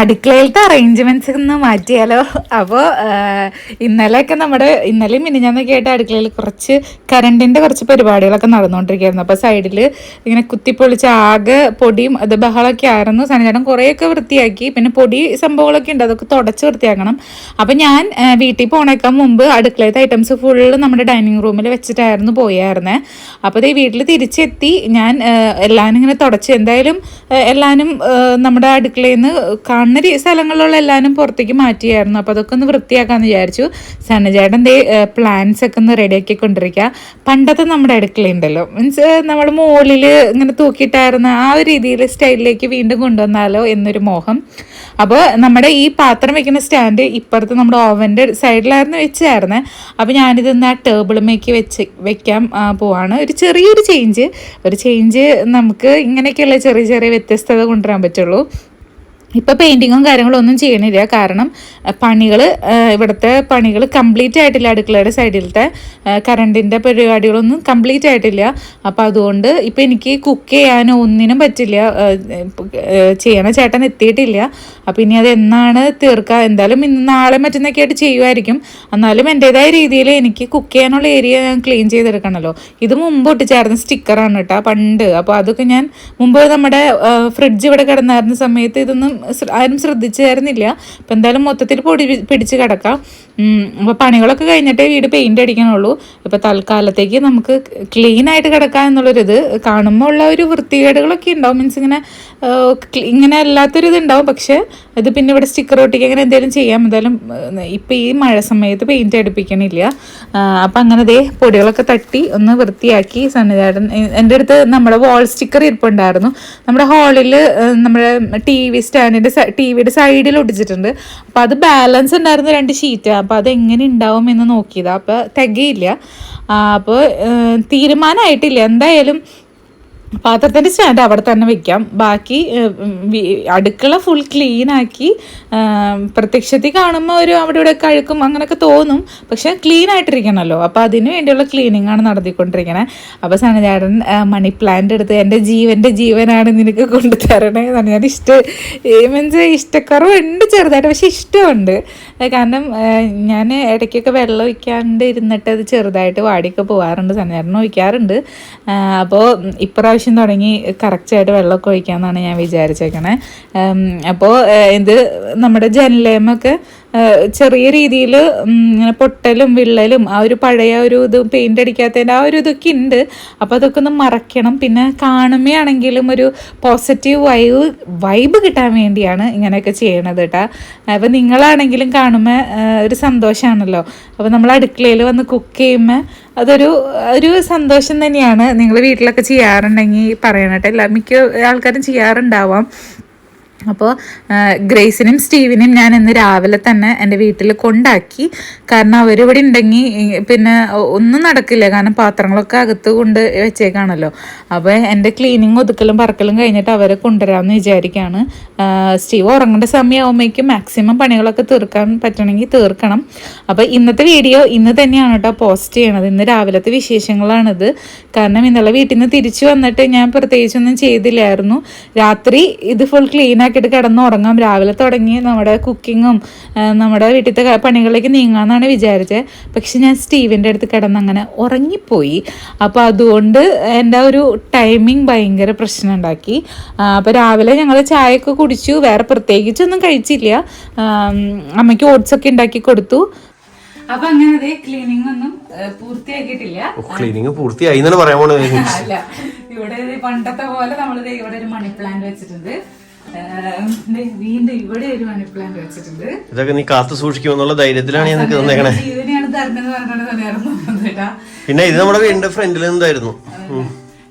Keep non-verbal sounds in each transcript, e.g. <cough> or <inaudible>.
അടുക്കളയിലത്തെ arrangements ഒന്ന് മാറ്റിയാലോ? അപ്പോൾ ഇന്നലെയൊക്കെ നമ്മുടെ ഇന്നലെയും മിനിഞ്ഞാന്നൊക്കെ ആയിട്ട് അടുക്കളയിൽ കുറച്ച് കറണ്ടിന്റെ കുറച്ച് പരിപാടികളൊക്കെ നടന്നുകൊണ്ടിരിക്കുകയായിരുന്നു. അപ്പോൾ സൈഡിൽ ഇങ്ങനെ കുത്തിപ്പൊളിച്ച് ആകെ പൊടിയും അത് ബഹളമൊക്കെ ആയിരുന്നു. സനചേട്ടൻ കുറേയൊക്കെ വൃത്തിയാക്കി. പിന്നെ പൊടി സംഭവങ്ങളൊക്കെ ഉണ്ട്. അതൊക്കെ തുടച്ച് വൃത്തിയാക്കണം. അപ്പോൾ ഞാൻ വീട്ടിൽ പോണേക്കാൻ മുമ്പ് അടുക്കളയിലത്തെ ഐറ്റംസ് ഫുള്ള് നമ്മുടെ ഡൈനിങ് റൂമിൽ വെച്ചിട്ടായിരുന്നു പോയായിരുന്നത് അപ്പോൾ ഈ വീട്ടിൽ തിരിച്ചെത്തി. ഞാൻ എല്ലാവരും ഇങ്ങനെ തുടച്ച്. എന്തായാലും എല്ലാവരും നമ്മുടെ അടുക്കളയിൽ നിന്ന് കാണുന്ന സ്ഥലങ്ങളിലുള്ള എല്ലാവരും പുറത്തേക്ക് മാറ്റിയായിരുന്നു. അപ്പോൾ അതൊക്കെ ഒന്ന് വൃത്തിയാക്കാന്ന് വിചാരിച്ചു. സണ്ണചേട്ടൻ ദേ പ്ലാൻസ് ഒക്കെ ഒന്ന് റെഡിയാക്കി കൊണ്ടിരിക്കുക പണ്ടത്തെ നമ്മുടെ അടുക്കളയുണ്ടല്ലോ മീൻസ് നമ്മൾ മുകളിൽ ഇങ്ങനെ തൂക്കിയിട്ടായിരുന്ന ആ ഒരു രീതിയിൽ സ്റ്റൈലിലേക്ക് വീണ്ടും കൊണ്ടുവന്നാലോ എന്നൊരു മോഹം. അപ്പോൾ നമ്മുടെ ഈ പാത്രം വെക്കുന്ന സ്റ്റാൻഡ് ഇപ്പുറത്ത് നമ്മുടെ ഓവന്റെ സൈഡിലായിരുന്നു വെച്ചായിരുന്നേ. അപ്പോൾ ഞാനിതിന്ന് ആ ടേബിളുമേക്ക് വെച്ച് വെക്കാൻ പോവാണ്. ഒരു ചെറിയൊരു ചേഞ്ച് ഒരു ചേഞ്ച് നമുക്ക് ഇങ്ങനെയൊക്കെയുള്ള ചെറിയ ചെറിയ വ്യത്യസ്തത കൊണ്ടുവരാൻ പറ്റുള്ളൂ. ഇപ്പൊ പെയിന്റിങ്ങും കാര്യങ്ങളും ഒന്നും ചെയ്യണില്ല. കാരണം പണികൾ ഇവിടുത്തെ പണികൾ കംപ്ലീറ്റ് ആയിട്ടില്ല അടുക്കളയുടെ സൈഡിലത്തെ കറണ്ടിന്റെ പരിപാടികളൊന്നും കംപ്ലീറ്റ് ആയിട്ടില്ല. അപ്പോൾ അതുകൊണ്ട് ഇപ്പോൾ എനിക്ക് കുക്ക് ചെയ്യാനോ ഒന്നിനും പറ്റില്ല. ചെയ്യണ ചേട്ടൻ എത്തിയിട്ടില്ല. അപ്പൊ ഇനി അത് എന്നാണ് തീർക്കുക എന്തായാലും ഇന്ന് നാളെ മറ്റന്നൊക്കെ ആയിട്ട് ചെയ്യുമായിരിക്കും എന്നാലും എന്റെതായ രീതിയിൽ എനിക്ക് കുക്ക് ചെയ്യാനുള്ള ഏരിയ ഞാൻ ക്ലീൻ ചെയ്തെടുക്കണമല്ലോ ഇത് മുമ്പ് ഒട്ടിച്ചായിരുന്ന സ്റ്റിക്കറാണ് കേട്ടോ പണ്ട്. അപ്പോൾ അതൊക്കെ ഞാൻ മുമ്പ് നമ്മുടെ ഫ്രിഡ്ജ് ഇവിടെ കിടന്നായിരുന്ന സമയത്ത് ഇതൊന്നും ആരും ശ്രദ്ധിച്ചായിരുന്നില്ല. അപ്പം എന്തായാലും മൊത്തത്തിൽ പൊടി പിടിച്ച് കിടക്കാം. അപ്പോൾ പണികളൊക്കെ കഴിഞ്ഞിട്ടേ വീട് പെയിന്റ് അടിക്കണുള്ളൂ. ഇപ്പം തൽക്കാലത്തേക്ക് നമുക്ക് ക്ലീൻ ആയിട്ട് കിടക്കാം എന്നുള്ളൊരിത് കാണുമ്പോൾ ഉള്ള ഒരു വൃത്തികേടുകളൊക്കെ ഉണ്ടാവും. മീൻസ് ഇങ്ങനെ ഇങ്ങനെ അല്ലാത്തൊരിത് ഉണ്ടാവും പക്ഷേ ഇത് പിന്നെ ഇവിടെ സ്റ്റിക്കർ ഒട്ടിക്കുക അങ്ങനെ എന്തെങ്കിലും ചെയ്യാം. എന്തായാലും ഇപ്പം ഈ മഴ സമയത്ത് പെയിന്റ് അടുപ്പിക്കണില്ല. അപ്പം അങ്ങനെ ദേ പൊടികളൊക്കെ തട്ടി ഒന്ന് വൃത്തിയാക്കി സന്നിധാനം എന്റെ അടുത്ത് നമ്മുടെ വാൾ സ്റ്റിക്കർ ഇരിപ്പുണ്ടായിരുന്നു. നമ്മുടെ ഹാളിൽ നമ്മുടെ ടി വി സ്റ്റാൻഡിന്റെ ടി വിയുടെ സൈഡിൽ ഒട്ടിച്ചിട്ടുണ്ട്. അപ്പോൾ അത് ബാലൻസ് ഉണ്ടായിരുന്ന രണ്ട് ഷീറ്റ് അപ്പോൾ അത് എങ്ങനെ ഉണ്ടാവും എന്ന് നോക്കിയതാണ് അപ്പോൾ തികയില്ല. അപ്പോൾ തീരുമാനമായിട്ടില്ല. എന്തായാലും പാത്രത്തിന്റെ സ്റ്റാൻഡ് അവിടെ തന്നെ വെക്കാം. ബാക്കി അടുക്കള ഫുൾ ആം, പ്രത്യക്ഷത്തിൽ കാണുമ്പോൾ ഒരു അവിടെ ഇവിടെ കഴുക്കും അങ്ങനെയൊക്കെ തോന്നും. പക്ഷെ ക്ലീൻ ആയിട്ടിരിക്കണമല്ലോ അപ്പോൾ അതിന് വേണ്ടിയുള്ള ക്ലീനിങ് ആണ് നടത്തിക്കൊണ്ടിരിക്കണേ. അപ്പോൾ സനചാടൻ മണി പ്ലാന്റ് എടുത്ത് എന്റെ ജീവന്റെ ജീവനാണ് നിനക്ക് കൊണ്ടുതരണേ എന്നാണ്. ഞാൻ ഇഷ്ട മീൻസ് ഇഷ്ടക്കുറവുണ്ട് ചെറുതായിട്ട് പക്ഷെ ഇഷ്ടമുണ്ട്. കാരണം ഞാൻ ഇടയ്ക്കൊക്കെ വെള്ളം ഒഴിക്കാണ്ട് ഇരുന്നിട്ട് അത് ചെറുതായിട്ട് വാടിയൊക്കെ പോകാറുണ്ട് സനചാടൻ ഒഴിക്കാറുണ്ട്. അപ്പോൾ ഇപ്രാവശ്യം തുടങ്ങി കറക്റ്റായിട്ട് വെള്ളമൊക്കെ ഒഴിക്കാമെന്നാണ് ഞാൻ വിചാരിച്ചേക്കണേ. അപ്പോൾ ഇത് നമ്മുടെ ജനലേമൊക്കെ ചെറിയ രീതിയിൽ ഇങ്ങനെ പൊട്ടലും വിള്ളലും ആ ഒരു പഴയ ഒരു ഇത് പെയിന്റ് അടിക്കാത്തതിന്റെ ആ ഒരു ഇതൊക്കെ ഉണ്ട് അപ്പോൾ അതൊക്കെ ഒന്ന് മറക്കണം. പിന്നെ കാണുമ്പോഴാണെങ്കിലും ഒരു പോസിറ്റീവ് വൈബ് വൈബ് കിട്ടാൻ വേണ്ടിയാണ് ഇങ്ങനെയൊക്കെ ചെയ്യണത് കേട്ടോ അപ്പോൾ നിങ്ങളാണെങ്കിലും കാണുമ്പോൾ ഒരു സന്തോഷമാണല്ലോ അപ്പോൾ നമ്മൾ അടുക്കളയിൽ വന്ന് കുക്ക് ചെയ്യുമ്പോൾ അതൊരു ഒരു സന്തോഷം തന്നെയാണ് നിങ്ങൾ വീട്ടിലൊക്കെ ചെയ്യാറുണ്ടെങ്കിൽ പറയണട്ടെ എല്ലാ മിക്ക ആൾക്കാരും ചെയ്യാറുണ്ടാവാം. അപ്പോൾ ഗ്രേസിനും സ്റ്റീവിനും ഞാൻ ഇന്ന് രാവിലെ തന്നെ എന്റെ വീട്ടിൽ കൊണ്ടാക്കി. കാരണം അവരിവിടെ ഉണ്ടെങ്കിൽ പിന്നെ ഒന്നും നടക്കില്ല. കാരണം പാത്രങ്ങളൊക്കെ അകത്ത് കൊണ്ട് വെച്ചേക്കാണല്ലോ. അപ്പോൾ എന്റെ ക്ലീനിങ് ഒതുക്കലും പറക്കലും കഴിഞ്ഞിട്ട് അവരെ കൊണ്ടുവരാമെന്ന് വിചാരിക്കുകയാണ് സ്റ്റീവ് ഉറങ്ങേണ്ട സമയമാകുമ്പോഴേക്കും മാക്സിമം പണികളൊക്കെ തീർക്കാൻ പറ്റണമെങ്കിൽ തീർക്കണം. അപ്പോൾ ഇന്നത്തെ വീഡിയോ ഇന്ന് തന്നെയാണ് കേട്ടോ പോസ്റ്റ് ചെയ്യണത്. ഇന്ന് രാവിലത്തെ വിശേഷങ്ങളാണിത്. കാരണം ഇന്നലെ വീട്ടിൽ നിന്ന് തിരിച്ചു വന്നിട്ട് ഞാൻ പ്രത്യേകിച്ചൊന്നും ചെയ്തില്ലായിരുന്നു. രാത്രി ഇത് ഫുൾ ക്ലീൻ ആക്കിയിട്ട് കിടന്ന് ഉറങ്ങാം രാവിലെ തുടങ്ങി നമ്മുടെ കുക്കിങ്ങും നമ്മുടെ വീട്ടിലത്തെ പണികളിലേക്ക് നീങ്ങാമെന്നാണ് വിചാരിച്ചത് പക്ഷെ ഞാൻ സ്റ്റീവിന്റെ അടുത്ത് കിടന്ന് അങ്ങനെ ഉറങ്ങിപ്പോയി. അപ്പോൾ അതുകൊണ്ട് എന്റെ ഒരു ടൈമിങ് ഭയങ്കര പ്രശ്നം ഉണ്ടാക്കി അപ്പോൾ രാവിലെ ഞങ്ങൾ ചായയൊക്കെ കുടിച്ചു. വേറെ പ്രത്യേകിച്ചൊന്നും കഴിച്ചില്ല. അമ്മയ്ക്ക് ഓട്സൊക്കെ ഉണ്ടാക്കി കൊടുത്തു. അപ്പൊ അങ്ങനെ ക്ലീനിങ് ഒന്നും പൂർത്തിയാക്കിയിട്ടില്ല. ക്ലീനിങ് പൂർത്തിയായി എന്നാണ് പറയാൻ പോണത്? <laughs> അല്ല ഇവിടെ പണ്ടത്തെ പോലെ നമ്മൾ ഇവിടെ ഒരു മണി പ്ലാന്റ് വെച്ചിട്ടുണ്ട്. വീണ്ടും ഇവിടെ ഒരു മണി പ്ലാന്റ് വെച്ചിട്ടുണ്ട്. ഇതൊക്കെ നീ കാത്തു സൂക്ഷിക്കുമെന്നുള്ള ധൈര്യത്തിലാണ് ഞാൻ നിനക്ക് തന്നേക്കണേ. ജീവനെയാണ് തരുന്നത് പറഞ്ഞിട്ട് തന്നെയായിരുന്നു കേട്ടാ പിന്നെ ഇത് നമ്മുടെ വീടിന്റെ ഫ്രണ്ടിൽ നിന്നായിരുന്നു.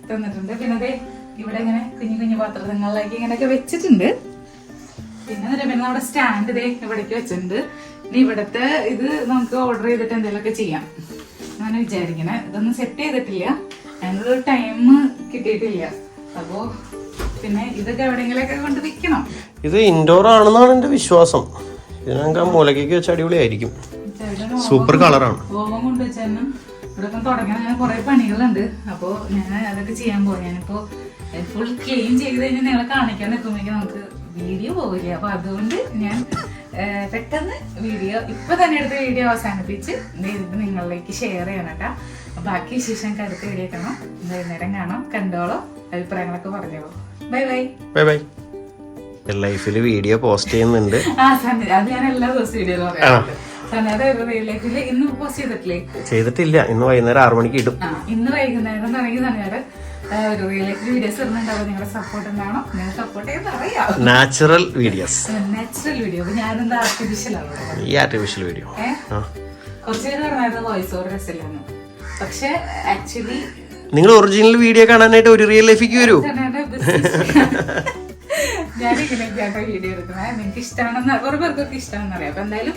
തന്നിട്ടുണ്ട്. പിന്നെ ഇവിടെ ഇങ്ങനെ കുഞ്ഞു കുഞ്ഞു പാത്രങ്ങളിലേക്ക് ഇങ്ങനെയൊക്കെ വെച്ചിട്ടുണ്ട്. പിന്നെ പിന്നെ നമ്മുടെ സ്റ്റാൻഡ് ദേ ഇവിടേക്ക് വെച്ചിട്ടുണ്ട്. ഇനി ഇവിടത്തെ ഇത് നമുക്ക് ഓർഡർ ചെയ്തിട്ട് എന്തെങ്കിലുമൊക്കെ ചെയ്യാം. അങ്ങനെ വിചാരിക്കണേ ഇതൊന്നും സെറ്റ് ചെയ്തിട്ടില്ല. അതിനൊരു ടൈം കിട്ടിയിട്ടില്ല. അപ്പോ പിന്നെ ഇതൊക്കെ എവിടെയെങ്കിലൊക്കെ കൊണ്ട് വിൽക്കണം. ഇത് ഇൻഡോർ ആണെന്നാണ് എന്റെ വിശ്വാസം. ഇതിനൊക്കെ മുലകേക്ക് മൂലക്കേക്ക് വെച്ച് അടിപൊളിയായിരിക്കും. സൂപ്പർ കളറാണ് ഓവം കൊണ്ട് വെച്ചാൽ ഇവിടെ തുടങ്ങാൻ അങ്ങനെ കുറെ പണികളുണ്ട്. അപ്പോൾ ഞാൻ അതൊക്കെ ചെയ്യാൻ പോകും ഞാനിപ്പോ ഫുൾ ക്ലീൻ ചെയ്ത് കഴിഞ്ഞാൽ നിങ്ങളെ കാണിക്കാൻ നിൽക്കുമ്പോഴേക്കും നമുക്ക് വീഡിയോ പോവില്ല? അപ്പൊ അതുകൊണ്ട് ഞാൻ പെട്ടെന്ന് വീഡിയോ ഇപ്പൊ തന്നെ എടുത്ത വീഡിയോ അവസാനിപ്പിച്ച് നേരിട്ട് നിങ്ങളിലേക്ക് ഷെയർ ചെയ്യണം കേട്ടാ. ബാക്കി വിശേഷം അടുത്ത വീഡിയോ കാണാം. വൈകുന്നേരം കാണാം. കണ്ടോളൂ. അഭിപ്രായങ്ങളൊക്കെ പറഞ്ഞോളൂ. ബൈ ബൈ ബൈ ബൈ ലൈഫിൽ വീഡിയോ പോസ്റ്റ് ചെയ്യുന്നുണ്ട്. ആ അത് ഞാൻ എല്ലാ ദിവസവും വീഡിയോ പറയാറുണ്ട്. സണ്ണയുടെ റിയലേറ്റിൽ ഇന്ന് പോസ്റ്റ് ചെയ്തിട്ടില്ലേ? ചെയ്തിട്ടില്ല. ഇന്ന് വൈകുന്നേരം ആറു മണിക്ക് ഇടും. ഇന്ന് വൈകുന്നേരം നാച്ചുറൽ വീഡിയോസ് നാച്ചുറൽ വീഡിയോ ഞാനെന്താ ആർട്ടിഫിഷ്യൽ ആണ് ഈ ആർട്ടിഫിഷ്യൽ വീഡിയോ പക്ഷേ ആ. കുറച്ച് പേര് പറഞ്ഞായിരുന്നു വോയിസ് ഓവർ രസമില്ലെന്ന് പക്ഷെ ആക്ച്വലി നിങ്ങൾ ഒറിജിനൽ വീഡിയോ കാണാനായിട്ട് ഒരു റിയൽ ലൈഫിക്ക് വരൂ. <laughs> ഞാനിങ്ങനെയൊക്കെയാട്ടോ വീഡിയോ എടുക്കുന്നത്. നിങ്ങൾക്ക് ഇഷ്ടമാണെന്ന് കുറേ പേർക്കൊക്കെ ഇഷ്ടമാണെന്ന് അറിയാം. അപ്പൊ എന്തായാലും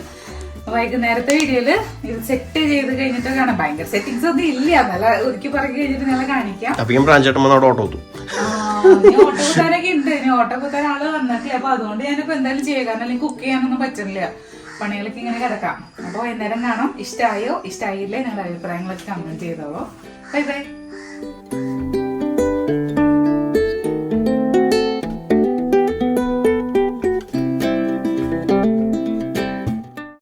വൈകുന്നേരത്തെ വീഡിയോയിൽ ഇത് സെറ്റ് ചെയ്ത് കഴിഞ്ഞിട്ട് കാണാം. ഭയങ്കര സെറ്റിങ്സ് ഒന്നും ഇല്ല. നല്ല ഒരുക്കി പറഞ്ഞു കഴിഞ്ഞിട്ട് നല്ല കാണിക്കാം. ഓട്ടോ കുത്താനൊക്കെ ഉണ്ട്. ഇനി ഓട്ടോ കുത്താൻ ആൾ വന്നിട്ടില്ല. അപ്പൊ അതുകൊണ്ട് ഞാനിപ്പോ എന്തായാലും ചെയ്യുക കാരണം അല്ലെങ്കിൽ കുക്ക് ചെയ്യാനൊന്നും പറ്റുന്നില്ല. പണികളൊക്കെ ഇങ്ങനെ കിടക്കാം. അപ്പൊ വൈകുന്നേരം കാണാം. ഇഷ്ടമായോ ഇഷ്ടമായില്ലേ നിങ്ങളുടെ അഭിപ്രായങ്ങളൊക്കെ കമന്റ് ചെയ്തോളൂ. Bye bye